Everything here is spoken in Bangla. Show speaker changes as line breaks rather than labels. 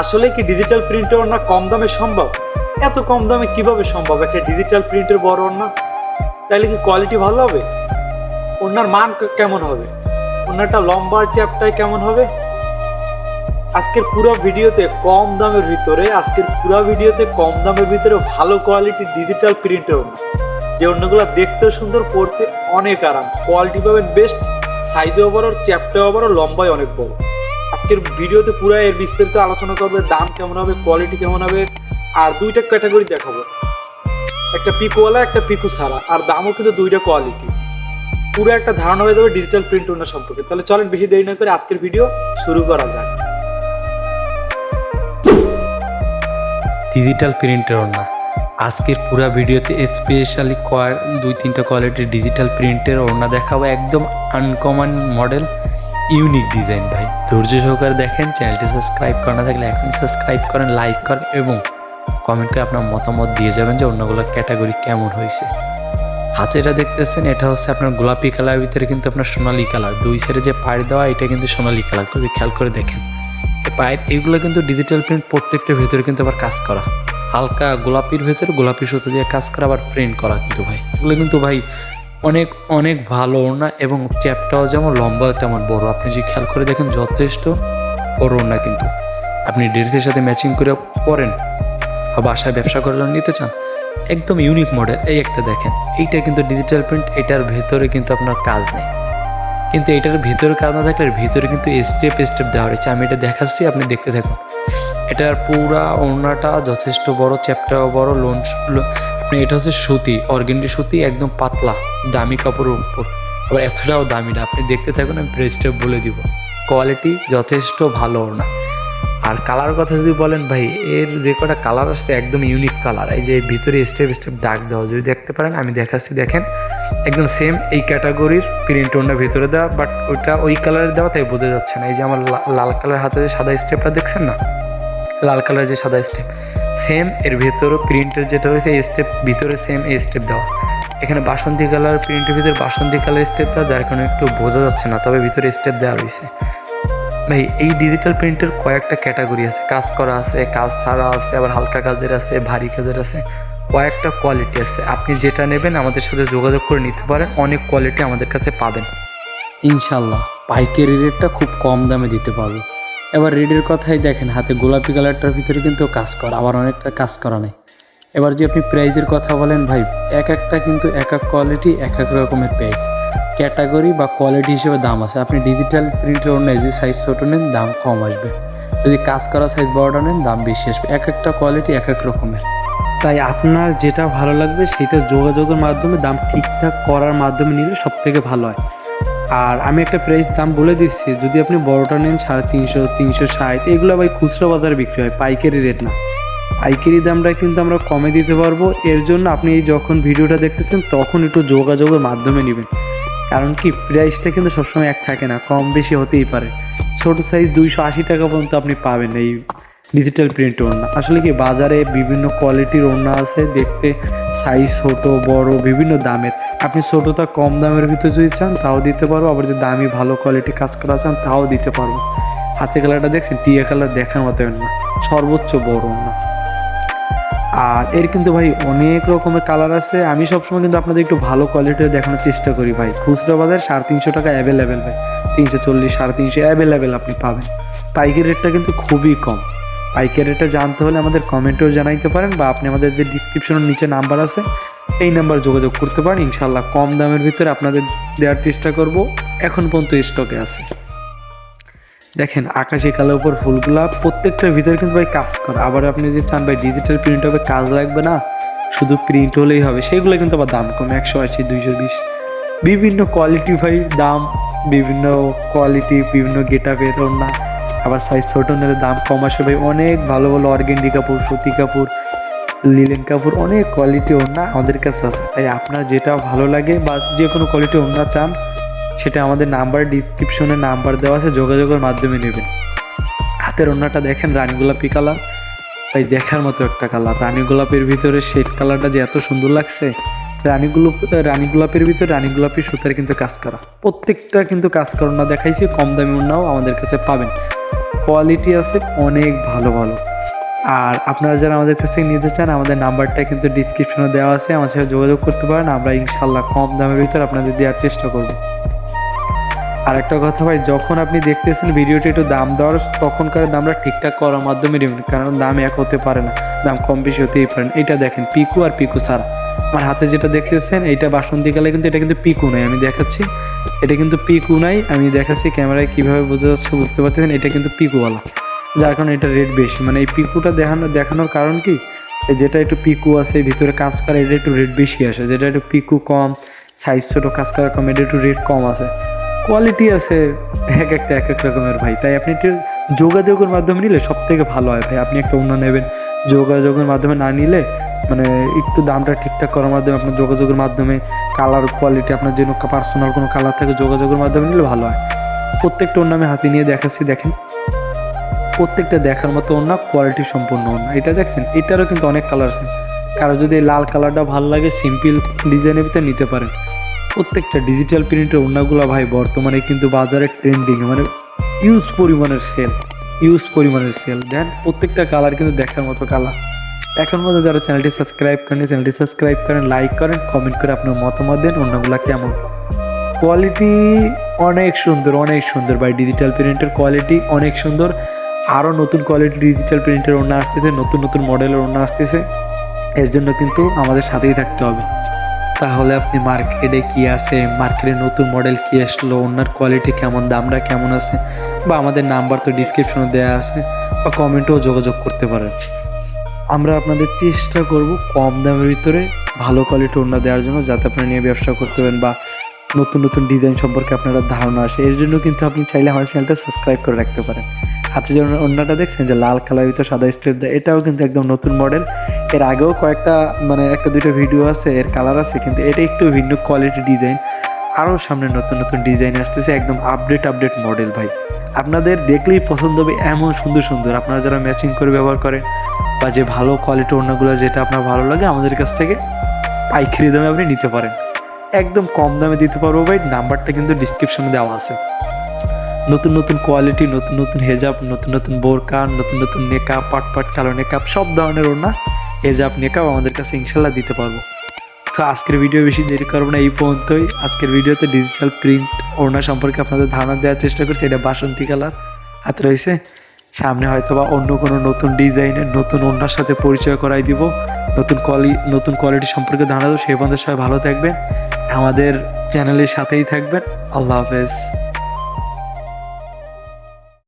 আসলে কি ডিজিটাল প্রিন্টের ওড়না কম দামে সম্ভব? এত কম দামে কীভাবে সম্ভব? একটা ডিজিটাল প্রিন্টের বড় ওড়না? তাহলে কি কোয়ালিটি ভালো হবে? ওড়নার মান কেমন হবে? ওড়নাটা লম্বা চ্যাপটায় কেমন হবে? আজকের পুরো ভিডিওতে কম দামের ভিতরে, আজকের পুরো ভিডিওতে কম দামের ভিতরে ভালো কোয়ালিটি ডিজিটাল প্রিন্টের ওড়না। যে ওড়নাগুলো দেখতেও সুন্দর, পড়তে অনেক আরাম। কোয়ালিটি পাবেন বেস্ট সাইজেও বড়, চ্যাপটাও বড়, লম্বায় অনেক বড়। আজকের ভিডিওতে পুরো এর বিস্তারিত আলোচনা করবে দাম কেমন হবে কোয়ালিটি কেমন হবে, আর দুইটা ক্যাটাগরি দেখাবো। একটা পিকোওয়ালা একটা পিকু ছাড়া, আর দামও কিন্তু দুইটা কোয়ালিটি পুরো একটা ধারণা হয়ে যাবে ডিজিটাল প্রিন্ট ওনার সম্পর্কে। তাহলে চলেন বেশি দেরি না করে আজকের ভিডিও শুরু করা যাক।
ডিজিটাল প্রিন্টের ওড়না আজকের পুরো ভিডিওতে স্পেশালি দুই তিনটা কোয়ালিটির ডিজিটাল প্রিন্টের ওড়না দেখাবো। একদম আনকমন মডেল ইউনিক ডিজাইন ভাই। ধৈর্য সহকারে দেখেন চ্যানেলটি সাবস্ক্রাইব করা না থাকলে এখন সাবস্ক্রাইব করেন লাইক করেন এবং কমেন্ট করে আপনার মতামত দিয়ে যাবেন যে অন্যগুলোর ক্যাটাগরি কেমন হয়েছে। হাতে এটা দেখতেছেন, এটা হচ্ছে আপনার গোলাপি কালারের ভিতরে কিন্তু আপনার সোনালি কালার। দুই সাইডে যে পাড়ি দেওয়া, এটা কিন্তু সোনালি কালার। যদি খেয়াল করে দেখেন। পায়ের এইগুলো কিন্তু ডিজিটাল প্রিন্ট প্রত্যেকটার ভেতরে কিন্তু আবার কাজ করা। হালকা গোলাপির ভেতরে গোলাপি সুতো দিয়ে কাজ করা, আবার প্রিন্ট করা কিন্তু ভাই। এগুলো কিন্তু ভাই অনেক অনেক ভালো ওড়না এবং চ্যাপটাও যেমন লম্বা, তেমন বড়। আপনি যদি খেয়াল করে দেখেন, যথেষ্ট বড় ওড়না কিন্তু। আপনি ড্রেসের সাথে ম্যাচিং করে পরেন বা বাসায় ব্যবসা করার জন্য নিতে চান, একদম ইউনিক মডেল এই একটা দেখেন, এইটা কিন্তু ডিজিটাল প্রিন্ট এটার ভেতরে কিন্তু আপনার কাজ নেই। কিন্তু এটার ভিতরে কাজ না থাকলে ভিতরে কিন্তু স্টেপ স্টেপ দেওয়া রয়েছে আমি এটা দেখাচ্ছি, আপনি দেখতে থাকুন। এটার পুরা ওড়নাটা যথেষ্ট বড়, চ্যাপটাও বড় লোন এটা হচ্ছে সুতি অর্গেন্ডি সুতি, একদম পাতলা, দামি কাপড়ের উপর। আবার এতটাও দামি না, আপনি দেখতে থাকুন, আমি স্টেপ বলে দিব। কোয়ালিটি যথেষ্ট ভালো না। আর কালার কথা যদি বলেন ভাই, এর যে কটা কালার আসছে, একদম ইউনিক কালার এই যে ভিতরে স্টেপ স্টেপ দাগ দেওয়া, যদি দেখতে পারেন, আমি দেখাচ্ছি, দেখেন। একদম সেম এই ক্যাটাগরির প্রিন্ট ওনার ভিতরে দেওয়া বাট ওইটা ওই কালারের দেওয়া, তাই বোঝা যাচ্ছে না। এই যে আমার লাল কালার হাতে যে সাদা স্টেপটা দেখছেন না? লাল কালার যে সাদা স্টেপ সেম এর ভেতরে প্রিন্টের যেটা হয়েছে স্টেপ ভিতরে সেম এই স্টেপ দেওয়া এখানে বাসন্তী কালার প্রিন্টের ভিতরে বাসন্তী কালার স্টেপ দেওয়া যার কারণে একটু বোঝা যাচ্ছে না, তবে ভিতরে স্টেপ দেওয়া রয়েছে। ভাই, এই ডিজিটাল প্রিন্টের কয়েকটা ক্যাটাগরি আছে, কাজ করা আছে, কাজ ছাড়া আছে, আবার হালকা কাজের আছে, ভারী কাজের আছে, কয়েকটা কোয়ালিটি আছে। আপনি যেটা নেবেন, আমাদের সাথে যোগাযোগ করে নিতে পারেন, অনেক কোয়ালিটি আমাদের কাছে পাবেন। ইনশাল্লাহ, পাইকারি রেটটা খুব কম দামে দিতে পারব। এবার রেডের কথাই দেখেন, হাতে গোলাপি কালারটার ভিতরে কিন্তু কাজ করা, আবার অনেকটা কাজ করা নেই। এবার যে আপনি প্রাইজের কথা বলেন, ভাই, এক একটা কিন্তু এক এক কোয়ালিটি এক এক রকমের প্রাইস ক্যাটাগরি বা কোয়ালিটি হিসেবে দাম আছে। আপনি ডিজিটাল প্রিন্টের অন্য যদি সাইজ ছোটো নেন, দাম কম আসবে। যদি কাজ করা সাইজ বড়টা নেন, দাম বেশি আসবে। এক একটা কোয়ালিটি এক এক রকমের।
তাই আপনার যেটা ভালো লাগবে, সেটা যোগাযোগের মাধ্যমে, দাম ঠিকঠাক করার মাধ্যমে নিলে সব থেকে ভালো হয়। আর আমি একটা প্রাইস দাম বলে দিচ্ছি, যদি আপনি বড়টা নেন সাড়ে তিনশো তিনশো ষাট, এগুলো ভাই খুচরো বাজারে বিক্রি হয়, পাইকারি রেট না। পাইকারি দামটা কিন্তু আমরা কমে দিতে পারব, এর জন্য আপনি যখন ভিডিওটা দেখতেছেন তখন একটু যোগাযোগের মাধ্যমে নেবেন। কারণ কি প্রাইসটা কিন্তু সবসময় এক থাকে না, কম বেশি হতেই পারে। ছোট সাইজ দুইশো আশি টাকা পর্যন্ত আপনি পাবেন এই ডিজিটাল প্রিন্ট ওড়না। আসলে কি বাজারে বিভিন্ন কোয়ালিটির ওড়না আছে, দেখতে সাইজ ছোট, বড়, বিভিন্ন দামের। আপনি ছোটোটা কম দামের ভিতরে যদি চান, তাও দিতে পারব। আবার যদি দামি ভালো কোয়ালিটি কাজ করা চান, তাও দিতে পারব। হাতে কালারটা দেখছেন? টিয়া কালার দেখার মতো না সর্বোচ্চ বড় ওড়না। আর এর কিন্তু ভাই অনেক রকমের কালার আছে। আমি সবসময় কিন্তু আপনাদের একটু ভালো কোয়ালিটির দেখানোর চেষ্টা করি ভাই। খুচরা বাজার সাড়ে তিনশো টাকা অ্যাভেলেবেল ভাই। তিনশো চল্লিশ, সাড়ে তিনশো অ্যাভেলেবেল আপনি পাবেন। পাইকারি রেটটা কিন্তু খুবই কম। পাইকারি রেটটা জানতে হলে আমাদের কমেন্টেও জানাইতে পারেন বা আপনি আমাদের যে ডিসক্রিপশনের নিচে নাম্বার আছে, এই নাম্বার যোগাযোগ করতে পারেন। ইনশাল্লাহ কম দামের ভিতরে আপনাদের দেওয়ার চেষ্টা করব। এখন পর্যন্ত স্টকে আছে। দেখেন, আকাশি কালোর উপর ফুলগুলা প্রত্যেকটার ভিতরে কিন্তু ভাই কাজ করা। আবার আপনি যদি চান ভাই ডিজিটাল প্রিন্ট হবে, কাজ লাগবে না। শুধু প্রিন্ট হলেই হবে। সেগুলো কিন্তু আবার দাম কম। একশো আশি, দুইশো বিশ। বিভিন্ন কোয়ালিটি ভাই দাম, বিভিন্ন কোয়ালিটি বিভিন্ন গেটাপের না আবার সাইজ ছোটো নিলে দাম কম আসে ভাই। অনেক ভালো ভালো অর্গেন্ডি কাপড় সুতি কাপড় লিলেন কাপড় অনেক কোয়ালিটি ওড়না আমাদের কাছে আছে। তাই আপনার যেটা ভালো লাগে বা যে কোনো কোয়ালিটি ওড়না চান, সেটা আমাদের নাম্বার ডিসক্রিপশনে নাম্বার দেওয়া আছে, যোগাযোগের মাধ্যমে নেবেন। হাতের ওড়নাটা দেখেন রানী গোলাপি কালার ভাই দেখার মতো একটা কালার রানী গোলাপের ভিতরে শেড কালারটা যে এত সুন্দর লাগছে রানী গোলাপ রানী গোলাপের ভিতরে রানী গোলাপি সুতার কিন্তু কাজ করা। প্রত্যেকটা কিন্তু কাজ করা না দেখাইছি, কম দামি ওড়নাও আমাদের কাছে পাবেন। কোয়ালিটি আছে অনেক ভালো ভালো। আর আপনারা যারা আমাদের কাছ থেকে নিতে চান, আমাদের নাম্বারটা কিন্তু ডিসক্রিপশনে দেওয়া আছে আমার সাথে যোগাযোগ করতে পারেন, আমরা ইনশাল্লাহ কম দামের ভিতর আপনাদের দেওয়ার চেষ্টা করব। আর একটা কথা ভাই, যখন আপনি দেখতেছেন ভিডিওটা একটু দাম দেওয়ার, তখনকার দামটা ঠিকঠাক করার মাধ্যমে নেবেন কারণ দাম এক হতে পারে না, দাম কম বেশি হতেই পারে না। এটা দেখেন, পিকু আর পিকু ছাড়া। আমার হাতে যেটা দেখতেছেন এটা বাসন্তী কালে কিন্তু এটা কিন্তু পিকু নাই। আমি দেখাচ্ছি, এটা কিন্তু পিকু নাই। আমি দেখাচ্ছি ক্যামেরায় কীভাবে বোঝা যাচ্ছে বুঝতে পারতেছেন, এটা কিন্তু পিকুওয়ালা। যার কারণে এটা রেট বেশি। মানে এই পিকুটা দেখানো, দেখানোর কারণ কি? যেটা একটু পিকু আছে ভিতরে কাজ করে, এটা একটু রেট বেশি আসে। যেটা একটু পিকু কম সাইজ ছোটো, কাজ করা কম, এটা একটু রেট কম আছে। কোয়ালিটি আছে এক একটা, এক এক রকমের ভাই। তাই আপনি একটু যোগাযোগের মাধ্যমে নিলে সব থেকে ভালো হয় ভাই। আপনি একটা অন্য নেবেন, যোগাযোগের মাধ্যমে না নিলে মানে একটু দামটা ঠিকঠাক করার মাধ্যমে, আপনার যোগাযোগের মাধ্যমে কালার কোয়ালিটি আপনার যেন পার্সোনাল কোনো কালার থাকে, যোগাযোগের মাধ্যমে নিলে ভালো হয়। প্রত্যেকটা অন্য আমি হাতে নিয়ে দেখাচ্ছি, দেখেন। প্রত্যেকটা দেখার মতো অন্য কোয়ালিটি সম্পূর্ণ অন্য এটা দেখছেন, এটারও কিন্তু অনেক কালার আছে। কারও যদি লাল কালারটা ভালো লাগে সিম্পল ডিজাইনের ভিতরে নিতে পারেন। প্রত্যেকটা ডিজিটাল প্রিন্টের ওড়নাগুলো ভাই, বর্তমানে কিন্তু বাজারে ট্রেন্ডিং মানে ইউজ পরিমাণের সেল ইউজ পরিমাণের সেল দেন প্রত্যেকটা কালার কিন্তু দেখার মতো কালার এখন মধ্যে যারা চ্যানেলটি সাবস্ক্রাইব করেন চ্যানেলটি সাবস্ক্রাইব করেন লাইক করেন কমেন্ট করে আপনার মতামত দেন। ওড়নাগুলো কেমন? কোয়ালিটি অনেক সুন্দর অনেক সুন্দর ভাই। ডিজিটাল প্রিন্টের কোয়ালিটি অনেক সুন্দর। আরও নতুন কোয়ালিটি ডিজিটাল প্রিন্টের ওড়না আসতেছে, নতুন নতুন মডেলের ওড়না আসতেছে। এর জন্য কিন্তু আমাদের সাথেই থাকতে হবে। তাহলে আপনি মার্কেটে কি আছে মার্কেটে নতুন মডেল কি আসলো ওনার কোয়ালিটি কেমন, দামটা কেমন আছে, বা আমাদের নাম্বার তো ডিসক্রিপশনে দেওয়া আছে, বা কমেন্টেও যোগাযোগ করতে পারেন। আমরা আপনাদের চেষ্টা করব কম দামের ভিতরে ভালো কোয়ালিটি ওড়না দেওয়ার জন্য, যাতে আপনারা নিয়ে ব্যবসা করতে পারেন বা নতুন নতুন ডিজাইন সম্পর্কে আপনারা ধারণা আসে। এর জন্য কিন্তু আপনি চাইলে আমার চ্যানেলটা সাবস্ক্রাইব করে রাখতে পারেন। হাতে যে অন্যটা দেখছেন, যে লাল কালার ভিতরে সাদা স্টেপ দেয়, এটাও কিন্তু একদম নতুন মডেল এর আগেও কয়েকটা মানে একটা, দুইটা ভিডিও আছে, এর কালার আছে, কিন্তু এটা একটু ভিন্ন কোয়ালিটি ডিজাইন আরও সামনে নতুন নতুন ডিজাইন আসতেছে, একদম আপডেট আপডেট মডেল ভাই। আপনাদের দেখলেই পছন্দ হবে এমন সুন্দর সুন্দর। আপনারা যারা ম্যাচিং করে ব্যবহার করেন বা যে ভালো কোয়ালিটি অন্যগুলো যেটা আপনার ভালো লাগে, আমাদের কাছ থেকে পাইকারি দামে আপনি নিতে পারেন। একদম কম দামে দিতে পারব ভাই, নাম্বারটা কিন্তু ডিসক্রিপশনে দেওয়া আছে। নতুন নতুন কোয়ালিটি নতুন নতুন হেজাব নতুন নতুন বোরকা, নতুন নতুন নেকাপ পাট পাট, কালো নেকাপ সব ধরনের ওড়না হেজাব নেকাপ আমাদের কাছে ইনশাল্লাহ দিতে পারব। তো আজকের ভিডিও বেশি দেরি করব না, এই পর্যন্তই। আজকের ভিডিওতে ডিজিটাল প্রিন্ট ওড়না সম্পর্কে আপনাদের ধারণা দেওয়ার চেষ্টা করছি, এটা বাসন্তী কালার হাতে রয়েছে। সামনে হয়তো বা অন্য কোনো নতুন ডিজাইনের, নতুন অন্যার সাথে পরিচয় করাই দিব। নতুন কোয়ালি নতুন কোয়ালিটি সম্পর্কে ধারণা সেই পর্যন্ত সবাই ভালো থাকবেন। আমাদের চ্যানেলের সাথেই থাকবেন। আল্লাহ হাফেজ।